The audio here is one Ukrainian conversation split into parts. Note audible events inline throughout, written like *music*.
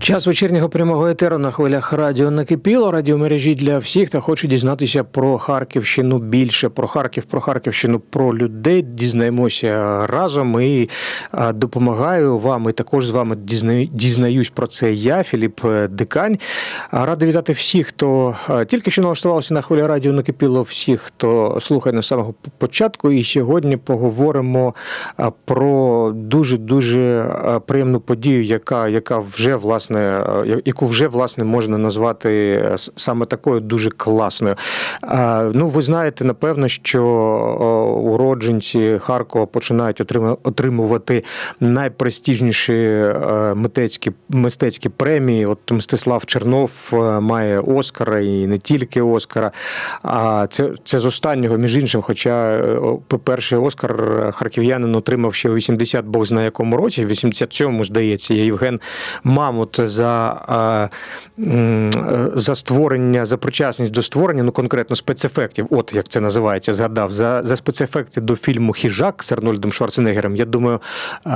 Час вечірнього прямого етеру на хвилях радіо накипіло. Радіомережі для всіх, хто хоче дізнатися про Харківщину більше, про Харків, про Харківщину, про людей. Дізнаємося разом і допомагаю вам. І також з вами дізнаюсь про це. Я, Філіп е, Дикань. Радий вітати всіх, хто тільки що налаштувався на хвилі радіо накипіло, всіх, хто слухає на самого початку. І сьогодні поговоримо про дуже дуже приємну подію, яка, яка вже власне власне, е, яку вже власне можна назвати е, саме такою дуже класною. Ну, ви знаєте, напевно, що уродженці Харкова починають отримувати найпрестижніші е, мистецькі мистецькі премії. От Мстислав Чернов має Оскара і не тільки Оскара. А це це з останнього, між іншим. Хоча перший Оскар харків'янин отримав ще у 80 бог знає якому році, в 87-му, здається, Євген Мамут за за створення, за причасність до створення, ну конкретно спецефектів, от як це називається, згадав за за спецефекти до фільму Хіжак з Арнольдом Шварценеггером. Я думаю,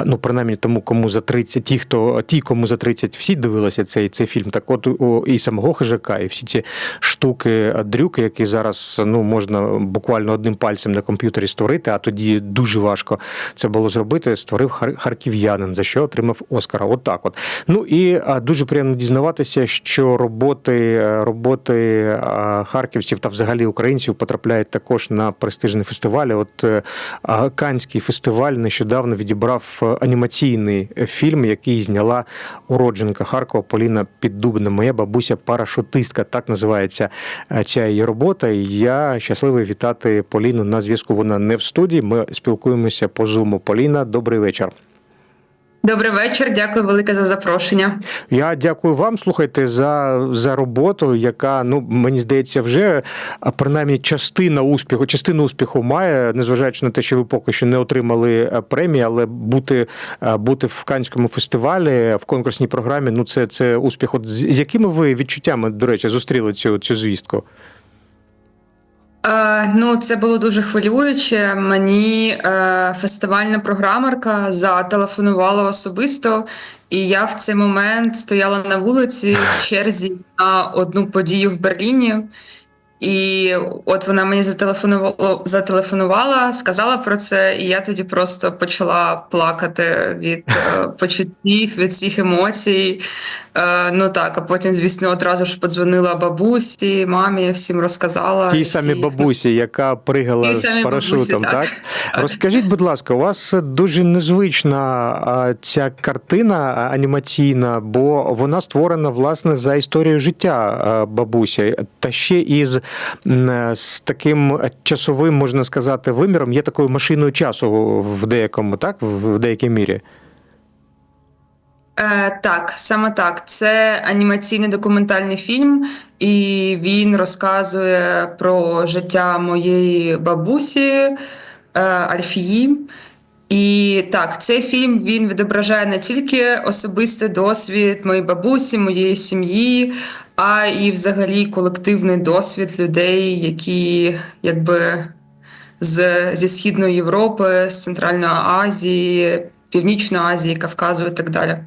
ну принаймні тому, кому за 30, ті, хто ті, кому за 30 всі дивилися цей цей фільм. Так, от і самого хижака, і всі ці штуки, дрюки, які зараз ну можна буквально одним пальцем на комп'ютері створити, а тоді дуже важко це було зробити. Створив харків'янин, за що отримав Оскара. От так от. Ну і дуже приємно дізнаватися, що роботи роботи харківців та взагалі українців потрапляють також на престижні фестивалі. От е, Канський фестиваль нещодавно відібрав анімаційний фільм, який зняла уродженка Харкова Поліна Піддубна. Моя бабуся парашутистка. Так називається е, ця її робота. Я щасливий вітати Поліну на зв'язку. Вона не в студії. Ми спілкуємося по зуму. Поліна, добрий вечір. Добрий вечір, дякую велике за запрошення. Я дякую вам. Слухайте за за роботу, яка ну мені здається, вже принаймні частина успіху, частину успіху має, незважаючи на те, що ви поки що не отримали премії, але бути бути в Канському фестивалі в конкурсній програмі. Ну це це успіх. От з якими ви відчуттями до речі зустріли цю цю звістку? Е, ну, це було дуже хвилююче. Мені е, фестивальна програмерка зателефонувала особисто, і я в цей момент стояла на вулиці в черзі на одну подію в Берліні. І от вона мені зателефонувала, зателефонувала, сказала про це, і я тоді просто почала плакати від е, *laughs* почуттів, від всіх емоцій. Е, ну так, а потім, звісно, одразу ж подзвонила бабусі, мамі, всім розказала. Тій самі бабусі, яка пригала з парашутом. Бабусі, так? так розкажіть, будь ласка, у вас дуже незвична ця картина анімаційна, бо вона створена власне за історією життя бабусі, та ще із з таким часовим, можна сказати, виміром, є такою машиною часу в деякому, так, в деякій мірі. Е, Так, саме так. Це анімаційний документальний фільм, і він розказує про життя моєї бабусі е, Альфії. І так, цей фільм він відображає не тільки особистий досвід моєї бабусі, моєї сім'ї, а і взагалі колективний досвід людей, які якби з, зі Східної Європи, з Центральної Азії, Північної Азії, Кавказу і так далі.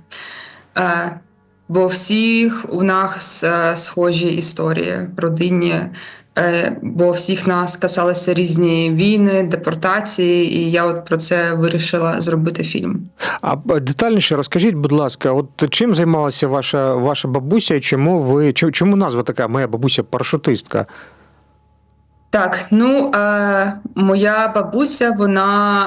Бо всіх у нас е, схожі історії родинні. Е, бо всіх нас касалися різні війни, депортації, і я от про це вирішила зробити фільм. А детальніше розкажіть, будь ласка, от чим займалася ваша ваша бабуся? Чому ви чому назва така моя бабуся парашутистка? Так, ну е, моя бабуся, вона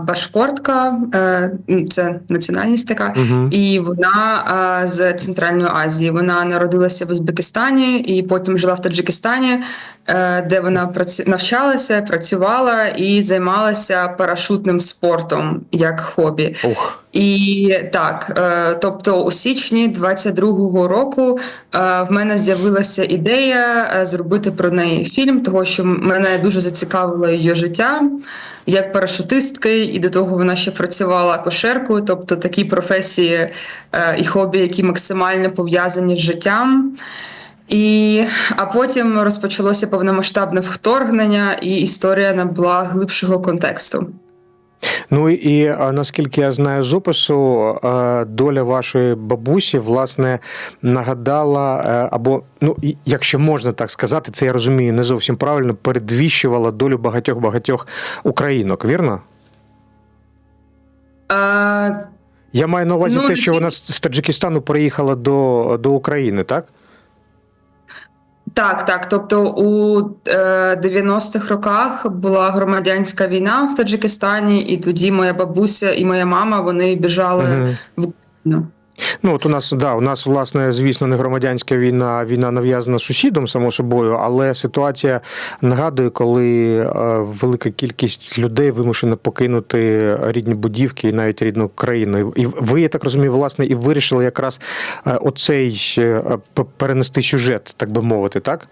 е, башкортка, е, це національність така, угу. і вона е, з Центральної Азії. Вона народилася в Узбекистані і потім жила в Таджикистані, е, де вона працю... навчалася, працювала і займалася парашутним спортом як хобі. Ух. І так, е, тобто у січні 22-го року е, в мене з'явилася ідея е, зробити про неї фільм, того що мене дуже зацікавило її життя як парашутистки, і до того вона ще працювала кошеркою, тобто такі професії і хобі, які максимально пов'язані з життям. І а потім розпочалося повномасштабне вторгнення, і історія набула глибшого контексту. Ну і наскільки я знаю з опису, доля вашої бабусі власне нагадала, е, або ну якщо можна так сказати, це я розумію не зовсім правильно, передвіщувала долю багатьох багатьох українок, вірно? Е, Я маю на увазі Ну, те, що ці- вона з з Таджикистану приїхала до, до України, так? Так, так. Тобто у е, 90-х роках була громадянська війна в Таджикистані, і тоді моя бабуся і моя мама вони біжали угу. в Україну. Ну, от у нас, да, у нас, власне, звісно, не громадянська війна, війна нав'язана сусідом, само собою, але ситуація нагадує, коли е, велика кількість людей вимушена покинути рідні будівки і навіть рідну країну. І ви, я так розумію, власне, і вирішили якраз е, оцей е, перенести сюжет, так би мовити, так?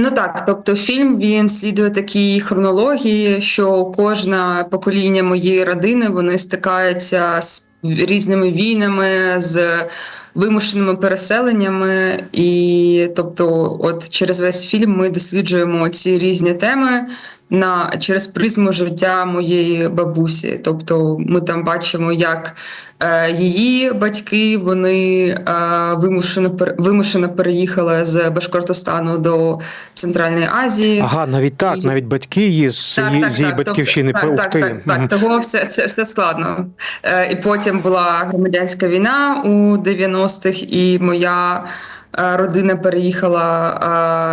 Ну так, тобто фільм він слідує такій хронології, що кожне покоління моєї родини вони стикаються з різними війнами, з вимушеними переселеннями, і тобто, от через весь фільм ми досліджуємо ці різні теми на через призму життя моєї бабусі. Тобто, ми там бачимо, як е, її батьки вони е, вимушено вимушено переїхали з Башкортостану до Центральної Азії. Ага, навіть так, І- навіть батьки її з її, з її батьківщини. Тобто, так, так, так, Мгм. так, того все, все, все складно. Е, і потім була громадянська війна у 90-х, і моя родина переїхала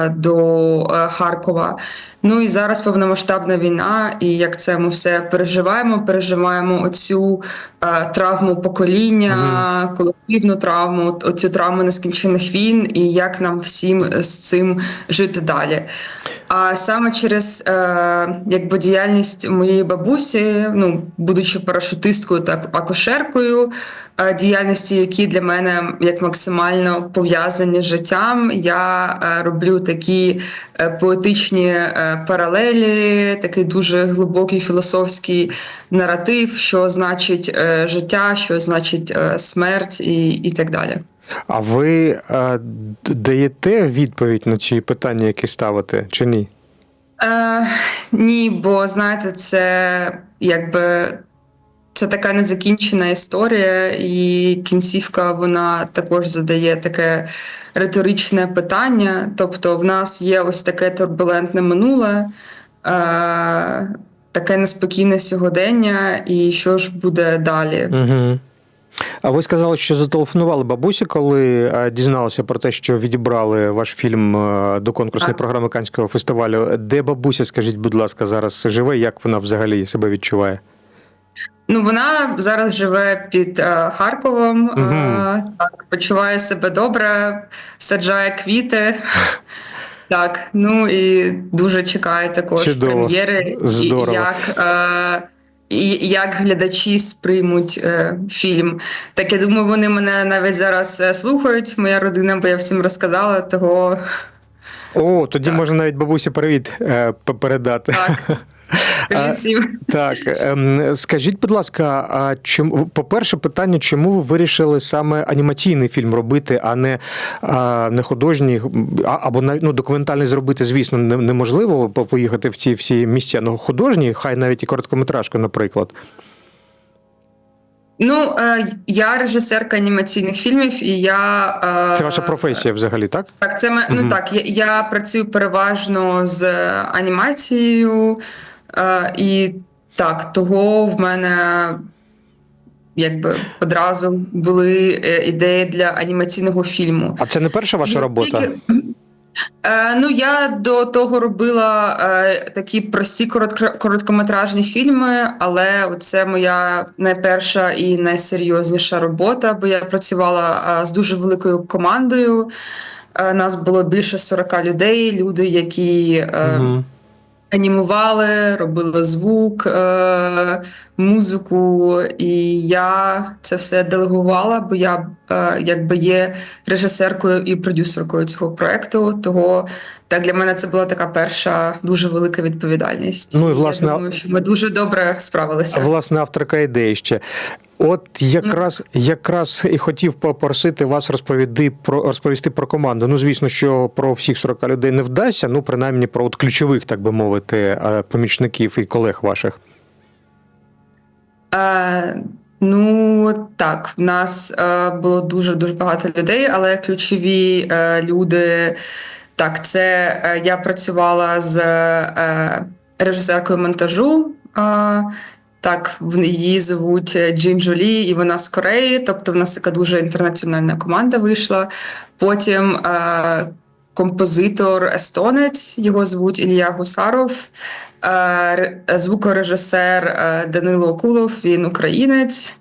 е, до е, Харкова. Ну і зараз повномасштабна війна, і як це ми все переживаємо, переживаємо оцю е, травму покоління, колективну травму, оцю травму нескінчених війн, і як нам всім з цим жити далі. А саме через е, якби діяльність моєї бабусі, ну будучи парашутисткою та акушеркою, е, діяльності, які для мене як максимально пов'язані з життям, я е, роблю такі е, поетичні е, паралелі, такий дуже глибокий філософський наратив, що значить е, життя, що значить е, смерть, і, і так далі. А ви е, даєте відповідь на ці питання, які ставите, чи ні? Е, ні, бо знаєте, це якби це така незакінчена історія, і кінцівка вона також задає таке риторичне питання. Тобто, в нас є ось таке турбулентне минуле, е, таке неспокійне сьогодення, і що ж буде далі? Угу. А ви сказали, що зателефонували бабусі, коли е, дізналися про те, що відібрали ваш фільм е, до конкурсної Так. програми Канського фестивалю. Де бабуся, скажіть, будь ласка, зараз живе? Як вона взагалі себе відчуває? Ну, вона зараз живе під е, Харковом, Мгм. е, так, почуває себе добре, саджає квіти. *laughs* Так, ну і дуже чекає також Чудово. прем'єри, і Здорово. як, е, і як глядачі сприймуть е, фільм. Так я думаю, вони мене навіть зараз е, слухають. Моя родина, бо я всім розказала, того О, тоді Так. можна навіть бабусі привіт е, передати. так. *laughs* Привіт. Так, ем, скажіть, будь ласка, а чому, по-перше, питання, чому ви вирішили саме анімаційний фільм робити, а не, а, не художній, а, або ну, документальний зробити, звісно, неможливо по- поїхати в ці всі місця. Ну, художній, хай навіть і короткометражку, наприклад. Ну, е, я режисерка анімаційних фільмів, і я е, Це ваша професія взагалі, так? Так, це ну так. Я, я працюю переважно з анімацією, і так, того в мене якби одразу були е, ідеї для анімаційного фільму. А це не перша ваша робота? Е, ну, я до того робила е, такі прості коротко- короткометражні фільми, але це моя найперша і найсерйозніша робота, бо я працювала е, з дуже великою командою. Е, нас було більше 40 людей, люди, які е, Мгм. Анімували, робили звук, е, музику, і я це все делегувала, бо я е, якби є режисеркою і продюсеркою цього проекту. Того так для мене це була така перша дуже велика відповідальність. Ну, і, я думаю, що ми дуже добре справилися. власне авторка ідеї ще. От якраз якраз і хотів попросити вас розповіди про розповісти про команду. Ну, звісно, що про всіх 40 людей не вдасться. Ну, принаймні про от ключових, так би мовити, е, помічників і колег ваших. Е, ну так, в нас е, було дуже дуже багато людей, але ключові е, люди. Так, це е, я працювала з е, режисеркою монтажу. Е, так, її звуть Джин Джолі, і вона з Кореї. Тобто, в нас така дуже інтернаціональна команда вийшла. Потім е, композитор естонець, його звуть Ілля Гусаров. Е, звукорежисер е, Данило Окулов, він українець.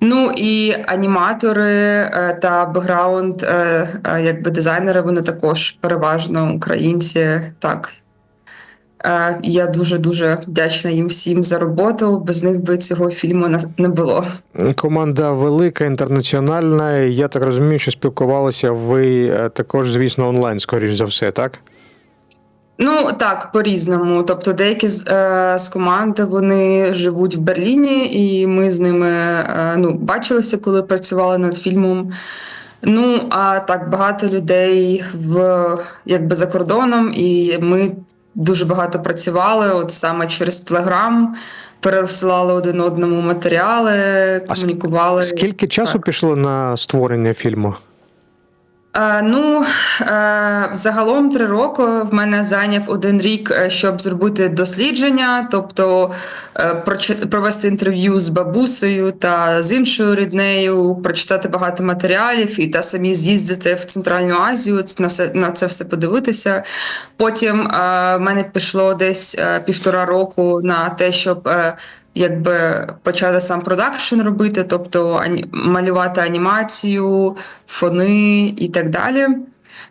Ну і аніматори е, та бекграунд, е, е, якби дизайнери, вони також переважно українці. Так. Я дуже дуже вдячна їм всім за роботу. Без них би цього фільму не було. Команда велика, інтернаціональна. Я так розумію, що спілкувалися ви також, звісно, онлайн, скоріш за все, так? Ну так, по-різному. Тобто, деякі з, е, з команди вони живуть в Берліні, і ми з ними е, ну, бачилися, коли працювали над фільмом. Ну, а так багато людей в якби за кордоном, і ми дуже багато працювали, от саме через Телеграм, пересилали один одному матеріали, А комунікували. Скільки часу так. пішло на створення фільму? Е, ну, е, загалом три роки в мене зайняв один рік, е, щоб зробити дослідження, тобто провести інтерв'ю з бабусею та з іншою ріднею, прочитати багато матеріалів і та самі з'їздити в Центральну Азію, на все на це все подивитися. Потім в мене пішло десь півтора року на те, щоб якби почати сам продакшн робити, тобто малювати анімацію, фони і так далі.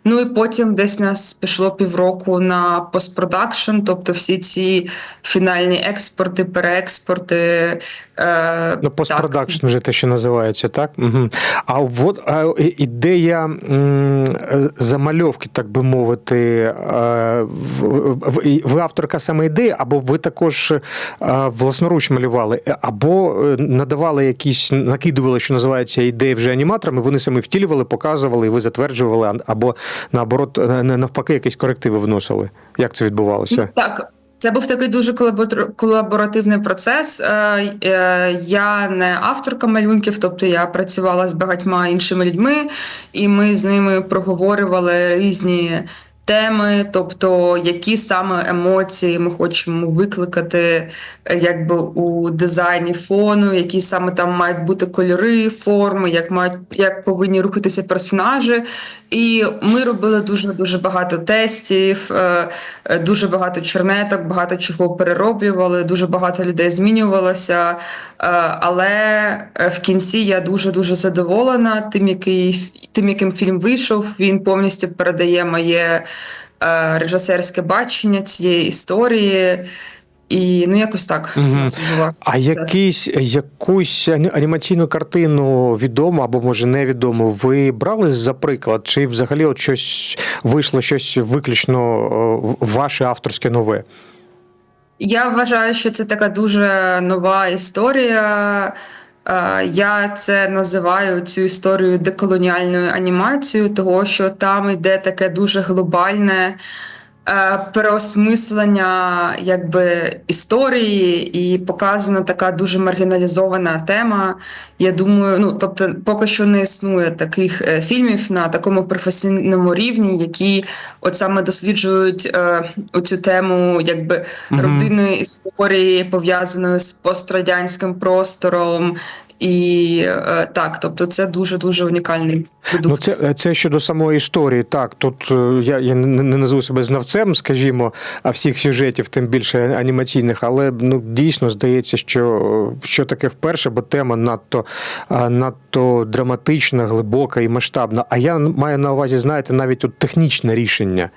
Ну і потім десь нас пішло півроку на постпродакшн, тобто всі ці фінальні експорти, переекспорти. Е, Ну, постпродакшн вже те, що називається, так? Угу. А от а, ідея м, замальовки, так би мовити, е, в- в- ви авторка саме ідеї, або ви також е, власноруч малювали, або е, надавали якісь, накидували, що називається, ідеї вже аніматорами, вони самі втілювали, показували, і ви затверджували, а- або наоборот, е, навпаки, якісь корективи вносили. Як це відбувалося? Так, це був такий дуже колаборативний процес. Е, е, Я не авторка малюнків, тобто я працювала з багатьма іншими людьми, і ми з ними проговорювали різні. Теми, тобто які саме емоції ми хочемо викликати, е, якби у дизайні фону, які саме там мають бути кольори, форми, як мають як повинні рухатися персонажі. І ми робили дуже дуже багато тестів, е, е, дуже багато чернеток, багато чого перероблювали, дуже багато людей змінювалося. Але в кінці я дуже дуже задоволена тим, який тим, яким фільм вийшов. Він повністю передає моє режисерське бачення цієї історії. І ну якось так нас була. А якийсь, якусь анімаційну картину відому або може невідому, ви брали за приклад, чи взагалі от щось вийшло щось виключно ваше авторське нове? Я вважаю, що це така дуже нова історія. Е, Я це називаю цю історію деколоніальною анімацією, того що там йде таке дуже глобальне переосмислення якби, історії, і показана така дуже маргіналізована тема. Я думаю, ну тобто, поки що не існує таких е, фільмів на такому професійному рівні, які от саме досліджують е, оцю тему, якби родинної історії, пов'язаної з пострадянським простором. І е, так, тобто це дуже дуже унікальний Ну, це, це щодо самої історії. Так, тут е, я, я не назву себе знавцем, скажімо, а всіх сюжетів, тим більше анімаційних, але ну дійсно здається, що, що таке вперше, бо тема надто, надто драматична, глибока і масштабна. А я маю на увазі, знаєте, навіть от технічне рішення.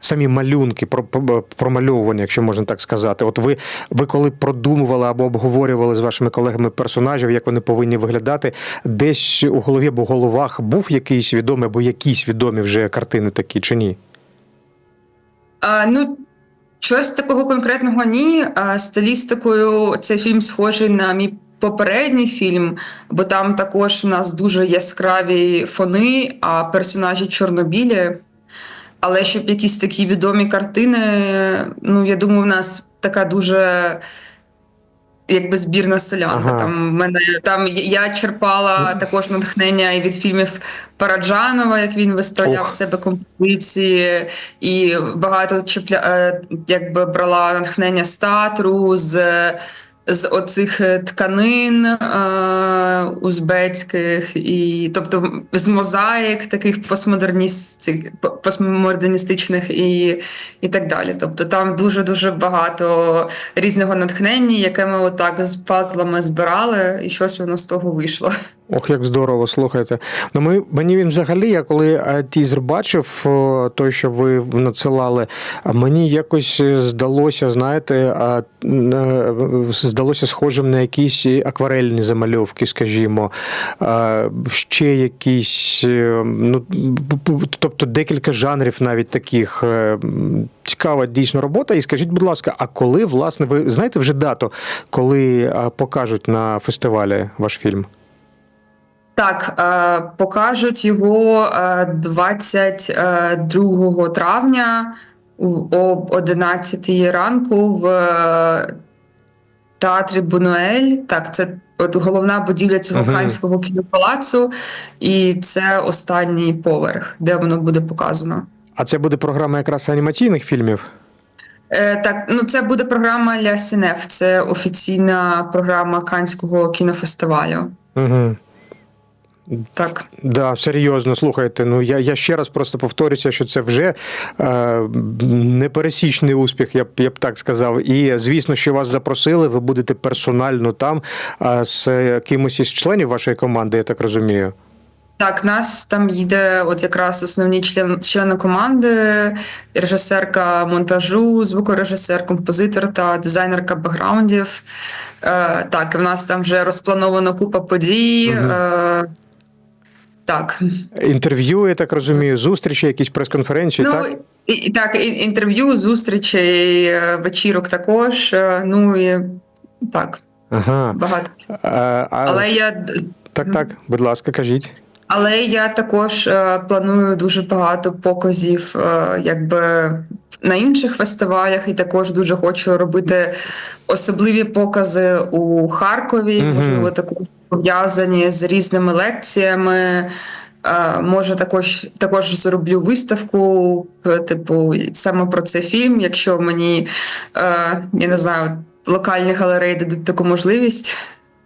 Самі малюнки, про- про- промальовування, якщо можна так сказати. От ви, ви коли продумували або обговорювали з вашими колегами персонажів, як вони повинні виглядати, десь у голові або головах був якийсь відомий або якісь відомі вже картини такі, чи ні? А, ну, щось такого конкретного ні. А, стилістикою цей фільм схожий на мій попередній фільм, бо там також у нас дуже яскраві фони, а персонажі чорнобілі. Але щоб якісь такі відомі картини, ну я думаю, в нас така дуже якби збірна солянка. Ага. Там мене там я черпала також натхнення і від фільмів Параджанова, як він виставляв Ох. себе композиції, і багато чіпля, е, якби брала натхнення з театру, з, з оцих е, тканин е, узбецьких, і тобто з мозаїк таких постмодерністичних, постмодерністичних і, і так далі. Тобто там дуже дуже багато різного натхнення, яке ми отак з пазлами збирали, і щось воно з того вийшло. Ох, як здорово, слухайте. Ну, ми, мені він взагалі, я коли е, тізер бачив, той, що ви надсилали, мені якось здалося, знаєте, е, здалося схожим на якісь акварельні замальовки, скажімо, ще якісь, е, ну, тобто декілька жанрів навіть таких. Цікава дійсно робота. І скажіть, будь ласка, а коли, власне, ви знаєте вже дату, коли покажуть на фестивалі ваш фільм? Так, е, покажуть його е, 22 травня об 11 ранку в е, театрі Бунуель. Так, це от головна будівля цього Мгм. Канського кінопалацу, і це останній поверх, де воно буде показано. А це буде програма якраз анімаційних фільмів? Е, так, ну це буде програма Ля Сінеф, це офіційна програма Канського кінофестивалю. Угу. Так. Да, серйозно, слухайте. Ну я, я ще раз просто повторюся, що це вже е, непересічний успіх, я б я б так сказав. І звісно, що вас запросили, ви будете персонально там е, з кимось із членів вашої команди, я так розумію. Так, нас там їде от якраз основні член, члени команди, режисерка монтажу, звукорежисер, композитор та дизайнерка бекграундів. Е, так, і в нас там вже розплановано купа подій. Мгм. Е, так. Інтерв'ю, я так розумію, зустрічі, якісь прес-конференції, Ну, так? і, так, інтерв'ю, зустрічей, е, вечірок також. е, Ну і так, Ага. багато. А, Але я Так, так, будь ласка, кажіть. Але я також е, планую дуже багато показів, е, якби на інших фестивалях, і також дуже хочу робити особливі покази у Харкові, Мгм. можливо, також пов'язані з різними лекціями. Може, також також зроблю виставку, типу, саме про цей фільм, якщо мені е, я не знаю, локальні галереї дадуть таку можливість.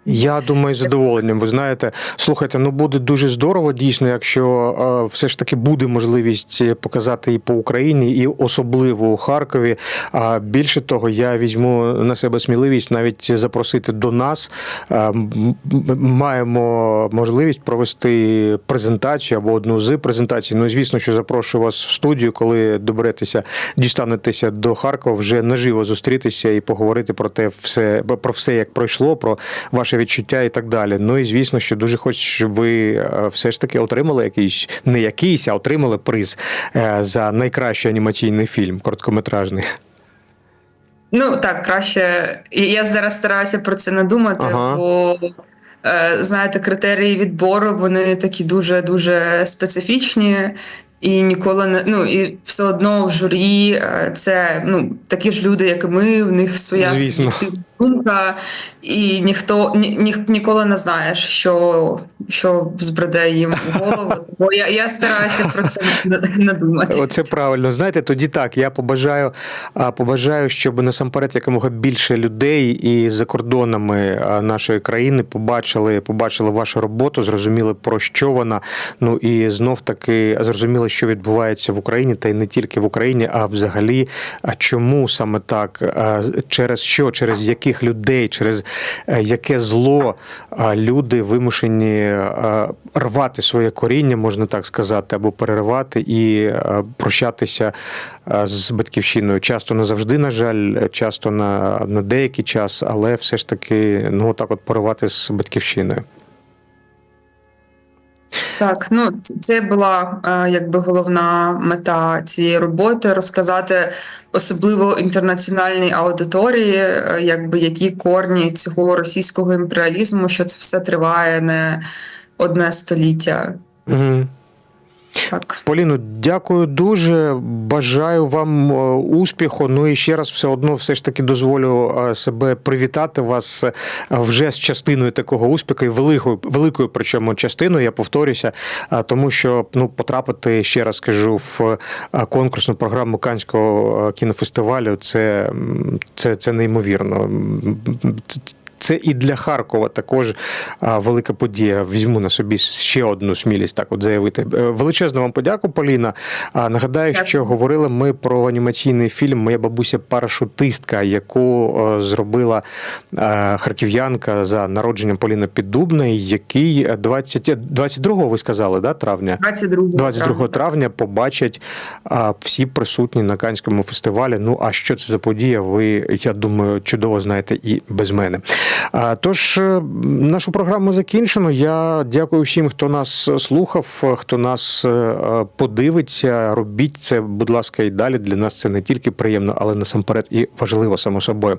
Я думаю, задоволенням. Ви знаєте, слухайте, ну буде дуже здорово, дійсно, якщо е, все ж таки буде можливість показати і по Україні, і особливо у Харкові. А більше того, я візьму на себе сміливість навіть запросити до нас. Е, маємо можливість провести презентацію або одну з презентацій. Ну, звісно, що запрошую вас в студію, коли доберетеся, дістанетеся до Харкова, вже наживо зустрітися і поговорити про те, все про все, як пройшло, про ваше відчуття і так далі. Ну і звісно, що дуже хочу, щоб ви е, все ж таки отримали якийсь, не якийсь, а отримали приз е, за найкращий анімаційний фільм, короткометражний. Ну так, краще. Я зараз стараюся про це не думати, Ага. бо е, знаєте, критерії відбору вони такі дуже дуже специфічні. І ніколи не ну і все одно в журі це ну такі ж люди, як і ми, в них своя Звісно. суб'єктивна думка, і ніхто ні, ні, ніколи не знаєш, що, що збреде їм в голову. *laughs* Бо я, я стараюся про це не, думати. Оце правильно. Знаєте, тоді так. Я побажаю, побажаю, щоб насамперед якомога більше людей і за кордонами нашої країни побачили, побачили вашу роботу, зрозуміли про що вона. Ну і знов таки зрозуміли, що відбувається в Україні, та й не тільки в Україні, а взагалі, а чому саме так? Через що, через яких людей, через е, яке зло люди вимушені е, рвати своє коріння, можна так сказати, або переривати і е, прощатися е, з батьківщиною. Часто не завжди, на жаль, часто на, на деякий час, але все ж таки, ну так, от поривати з батьківщиною. Так, ну це була е, якби головна мета цієї роботи розказати особливо інтернаціональній аудиторії, е, якби які корні цього російського імперіалізму, що це все триває не одне століття. Угу. Так. Поліно, дякую дуже. Бажаю вам е, успіху. Ну і ще раз все одно, все ж таки дозволю е, себе привітати вас е, вже з частиною такого успіху, і великою, великою причому частиною. Я повторюся, тому що ну потрапити ще раз кажу в конкурсну програму Канського кінофестивалю. Це, це, це неймовірно. Це і для Харкова також велика подія. Візьму на собі ще одну смілість так от заявити. Е, Величезну вам подяку, Поліна. Нагадаю, що говорили ми про анімаційний фільм Моя бабуся парашутистка, яку е, зробила е, харків'янка за народженням Поліни Піддубної, який 20, 22-го ви сказали, да, травня? 22 22 травня побачать всі присутні на Канському фестивалі. Ну а що це за подія? Ви я думаю, чудово знаєте і без мене. Тож е, нашу програму закінчено. Я дякую всім, хто нас слухав, хто нас е, подивиться. Робіть це, будь ласка, і далі. Для нас це не тільки приємно, але насамперед і важливо само собою.